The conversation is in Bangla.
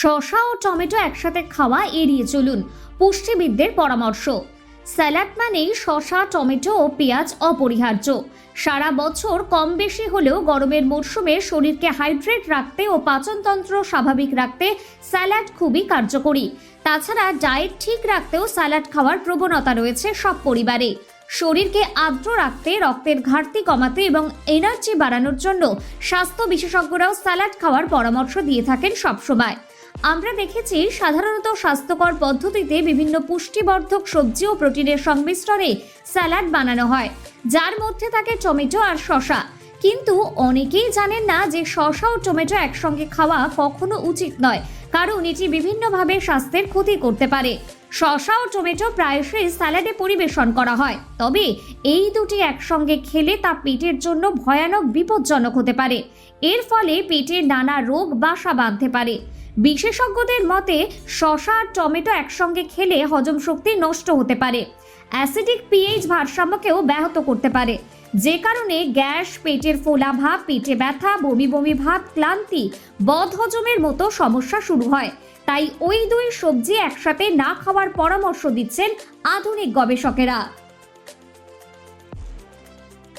শসা ও টমেটো একসাথে খাওয়া এড়িয়ে চলুন। পুষ্টিবিদদের পরামর্শ, স্যালাড মানেই শসা, টমেটো ও পেঁয়াজ অপরিহার্য। সারা বছর কম বেশি হলেও গরমের মরশুমে শরীরকে হাইড্রেট রাখতে ও পাচনতন্ত্র স্বাভাবিক রাখতে স্যালাড খুবই কার্যকরী। তাছাড়া ডায়েট ঠিক রাখতেও স্যালাড খাওয়ার প্রবণতা রয়েছে সব পরিবারে। শরীরকে আর্দ্র রাখতে, রক্তের ঘাটতি কমাতে এবং এনার্জি বাড়ানোর জন্য স্বাস্থ্য বিশেষজ্ঞরাও স্যালাড খাওয়ার পরামর্শ দিয়ে থাকেন সবসময়। আমরা দেখেছি সাধারণত স্বাস্থ্যকর পদ্ধতিতে বিভিন্ন পুষ্টিবর্ধক সবজি ও প্রোটিনের সংমিশ্রণে স্যালাড বানানো হয়, যার মধ্যে থাকে টমেটো আর শশা কিন্তু অনেকেই জানেন না যে শশা ও টমেটো একসঙ্গে খাওয়া কখনো উচিত নয়, কারণ এটি বিভিন্নভাবে স্বাস্থ্যের ক্ষতি করতে পারে। শসা ও টমেটো প্রায়শই স্যালাডে পরিবেশন করা হয়। তবে এই দুটি একসঙ্গে খেলে তা পেটের জন্য ভয়ানক, বিপজ্জনক হতে পারে। এর ফলে পেটে নানা রোগ, বাসা বাঁধতে পারে। বিশেষজ্ঞদের মতে, শসা আর টমেটো একসঙ্গে খেলে হজম শক্তি নষ্ট হতে পারে। অ্যাসিডিক পিএইচ ভারসাম্যকেও ব্যাহত করতে পারে। যে কারণে গ্যাস, পেটের ফোলা ভাব, পেটে ব্যথা, বমি বমি ভাব, ক্লান্তি, বদহজমের মতো সমস্যা শুরু হয়। তাই ওই দুই সবজি একসাথে না খাওয়ার পরামর্শ দিচ্ছেন আধুনিক গবেষকেরা।